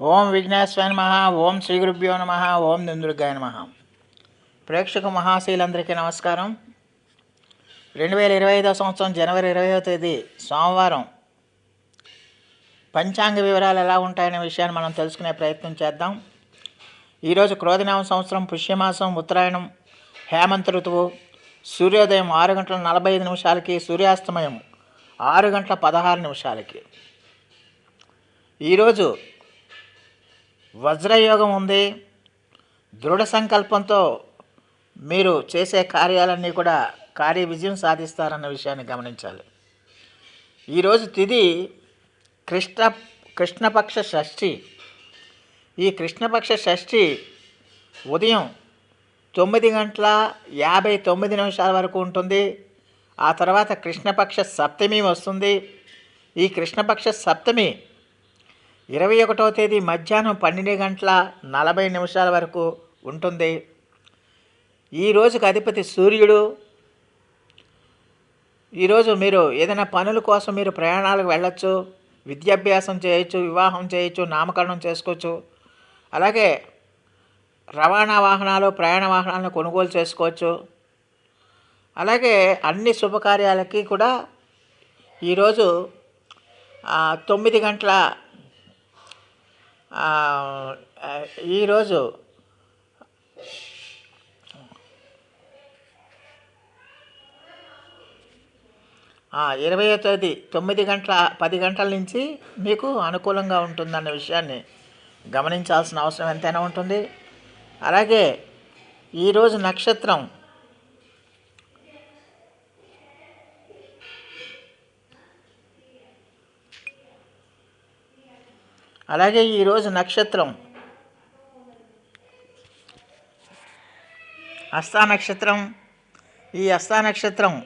ఓం విఘ్నేశ్వర నమ ఓం శ్రీ గురుభ్యో నమ ఓం దుందుర్గాయ నమ. ప్రేక్షక మహాశీలందరికీ నమస్కారం. రెండు వేల ఇరవై ఐదో సంవత్సరం జనవరి ఇరవైవ తేదీ సోమవారం. పంచాంగ వివరాలు ఎలా ఉంటాయనే విషయాన్ని మనం తెలుసుకునే ప్రయత్నం చేద్దాం. ఈరోజు క్రోధినామ సంవత్సరం పుష్యమాసం ఉత్తరాయణం హేమంత ఋతువు సూర్యోదయం ఆరు గంటల నలభై ఐదు నిమిషాలకి సూర్యాస్తమయం ఆరు గంటల పదహారు నిమిషాలకి. ఈరోజు వజ్రయోగం ఉంది. దృఢ సంకల్పంతో మీరు చేసే కార్యాలన్నీ కూడా కార్య విజయం సాధిస్తారన్న విషయాన్ని గమనించాలి. ఈరోజు తిది కృష్ణ కృష్ణపక్ష షష్ఠి. ఈ కృష్ణపక్ష షష్ఠి ఉదయం తొమ్మిది గంటల యాభై తొమ్మిది నిమిషాల వరకు ఉంటుంది. ఆ తర్వాత కృష్ణపక్ష సప్తమి వస్తుంది. ఈ కృష్ణపక్ష సప్తమి ఇరవై ఒకటవ తేదీ మధ్యాహ్నం పన్నెండు గంటల నలభై నిమిషాల వరకు ఉంటుంది. ఈ రోజుకి అధిపతి సూర్యుడు ఈరోజు మీరు ఏదైనా పనుల కోసం మీరు ప్రయాణాలకు వెళ్ళొచ్చు విద్యాభ్యాసం చేయొచ్చు వివాహం చేయొచ్చు నామకరణం చేసుకోవచ్చు. అలాగే రవాణా వాహనాలు ప్రయాణ వాహనాలను కొనుగోలు చేసుకోవచ్చు. అలాగే అన్ని శుభకార్యాలకి కూడా ఈరోజు తొమ్మిది గంటల ఈరోజు ఇరవయో తేదీ తొమ్మిది గంటల పది గంటల నుంచి మీకు అనుకూలంగా ఉంటుందన్న విషయాన్ని గమనించాల్సిన అవసరం ఎంతైనా ఉంటుంది. అలాగే ఈరోజు నక్షత్రం అలాగే ఈరోజు నక్షత్రం. అస్తా నక్షత్రం. ఈ అస్తా నక్షత్రం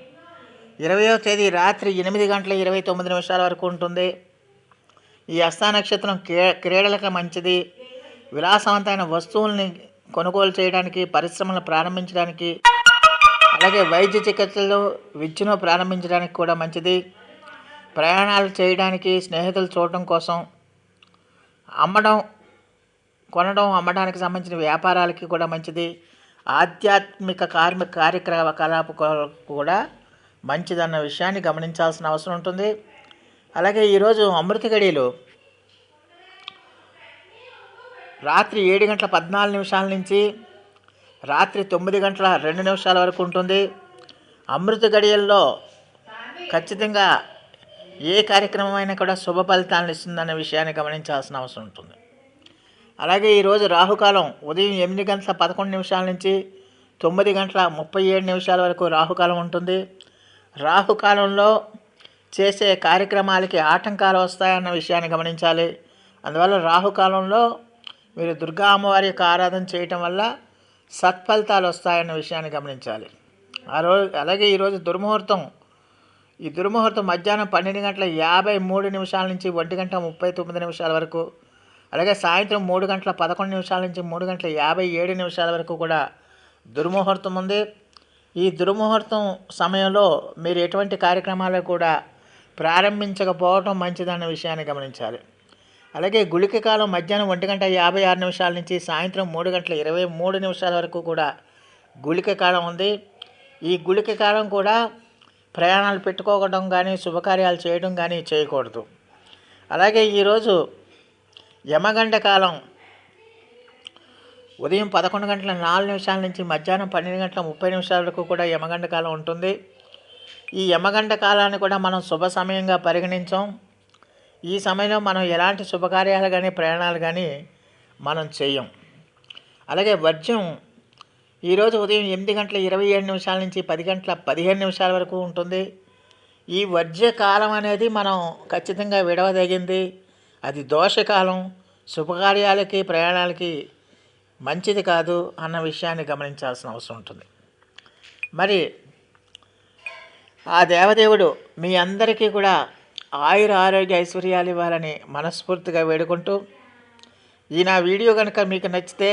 ఇరవయో తేదీ రాత్రి ఎనిమిది గంటల ఇరవై తొమ్మిది నిమిషాల వరకు ఉంటుంది. ఈ అస్తా నక్షత్రం క్రీ క్రీడలకు మంచిది. విలాసవంతమైన వస్తువుల్ని కొనుగోలు చేయడానికి పరిశ్రమలను ప్రారంభించడానికి అలాగే వైద్య చికిత్సలు విద్యను ప్రారంభించడానికి కూడా మంచిది. ప్రయాణాలు చేయడానికి స్నేహితులు చూడటం కోసం అమ్మడం కొనడం అమ్మడానికి సంబంధించిన వ్యాపారాలకి కూడా మంచిది. ఆధ్యాత్మిక కార్మిక కార్యకలాప కూడా మంచిదన్న విషయాన్ని గమనించాల్సిన అవసరం ఉంటుంది. అలాగే ఈరోజు అమృత గడియలు రాత్రి ఏడు గంటల పద్నాలుగు నిమిషాల నుంచి రాత్రి తొమ్మిది గంటల రెండు నిమిషాల వరకు ఉంటుంది. అమృత గడియల్లో ఖచ్చితంగా ఏ కార్యక్రమం అయినా కూడా శుభ ఫలితాలను ఇస్తుందనే విషయాన్ని గమనించాల్సిన అవసరం ఉంటుంది. అలాగే ఈరోజు రాహుకాలం ఉదయం ఎనిమిది గంటల పదకొండు నిమిషాల నుంచి తొమ్మిది గంటల ముప్పై ఏడు నిమిషాల వరకు రాహుకాలం ఉంటుంది. రాహుకాలంలో చేసే కార్యక్రమాలకి ఆటంకాలు వస్తాయన్న విషయాన్ని గమనించాలి. అందువల్ల రాహుకాలంలో మీరు దుర్గా అమ్మవారి యొక్క ఆరాధన చేయటం వల్ల సత్ఫలితాలు వస్తాయన్న విషయాన్ని గమనించాలి. ఆ రోజు అలాగే ఈరోజు దుర్ముహూర్తం ఈ దుర్ముహూర్తం మధ్యాహ్నం పన్నెండు గంటల యాభై మూడు నిమిషాల నుంచి ఒంటి గంట ముప్పై తొమ్మిది నిమిషాల వరకు అలాగే సాయంత్రం మూడు గంటల పదకొండు నిమిషాల నుంచి మూడు గంటల యాభై ఏడు నిమిషాల వరకు కూడా దుర్ముహూర్తం ఉంది. ఈ దుర్ముహూర్తం సమయంలో మీరు ఎటువంటి కార్యక్రమాలు కూడా ప్రారంభించకపోవటం మంచిదన్న విషయాన్ని గమనించాలి. అలాగే గుళిక కాలం మధ్యాహ్నం ఒంటి గంట యాభై ఆరు నిమిషాల నుంచి సాయంత్రం మూడు గంటల ఇరవై మూడు నిమిషాల వరకు కూడా గుళిక కాలం ఉంది. ఈ గుళిక కాలం కూడా ప్రయాణాలు పెట్టుకోవడం కానీ శుభకార్యాలు చేయడం కానీ చేయకూడదు. అలాగే ఈరోజు యమగండ కాలం. ఉదయం పదకొండు గంటల నాలుగు నిమిషాల నుంచి మధ్యాహ్నం పన్నెండు గంటల ముప్పై నిమిషాల వరకు కూడా యమగండ కాలం ఉంటుంది. ఈ యమగండ కాలాన్ని కూడా మనం శుభ సమయంగా పరిగణించాం. ఈ సమయంలో మనం ఎలాంటి శుభకార్యాలు కానీ ప్రయాణాలు కానీ మనం చేయం. అలాగే వర్జ్యం ఈరోజు ఉదయం ఎనిమిది గంటల ఇరవై ఏడు నిమిషాల నుంచి పది గంటల పదిహేను నిమిషాల వరకు ఉంటుంది. ఈ వర్జ్యకాలం అనేది మనం ఖచ్చితంగా విడవదగింది. అది దోషకాలం శుభకార్యాలకి ప్రయాణాలకి మంచిది కాదు అన్న విషయాన్ని గమనించాల్సిన అవసరం ఉంటుంది. మరి ఆ దేవదేవుడు మీ అందరికీ కూడా ఆయుర ఆరోగ్య ఐశ్వర్యాలు ఇవ్వాలని మనస్ఫూర్తిగా వేడుకుంటూ ఈ నా వీడియో కనుక మీకు నచ్చితే